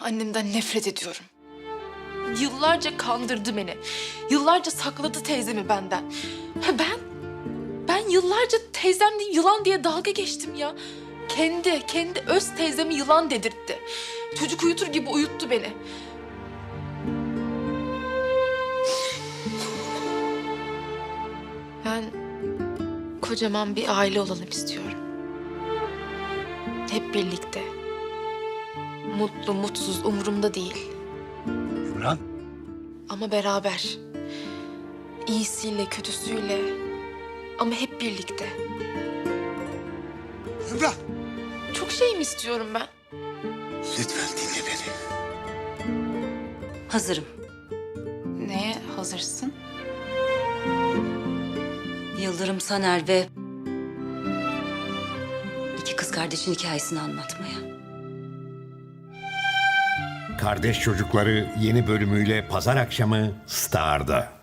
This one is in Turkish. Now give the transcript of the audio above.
Annemden nefret ediyorum. Yıllarca kandırdı beni. Yıllarca sakladı teyzemi benden. Ha ben, ben yıllarca teyzem değil yılan diye dalga geçtim ya. Kendi, kendi öz teyzemi yılan dedirtti. Çocuk uyutur gibi uyuttu beni. Ben kocaman bir aile olalım istiyorum. Hep birlikte. Mutlu, mutsuz umurumda değil. Ümran, Ama beraber. İyisiyle, kötüsüyle. Ama hep birlikte. Ümran. Çok şey mi istiyorum ben? Lütfen dinle beni. Hazırım. Neye hazırsın? Yıldırım Saner ve iki kız kardeşin hikayesini anlatmaya. Kardeş Çocukları yeni bölümüyle pazar akşamı Star'da.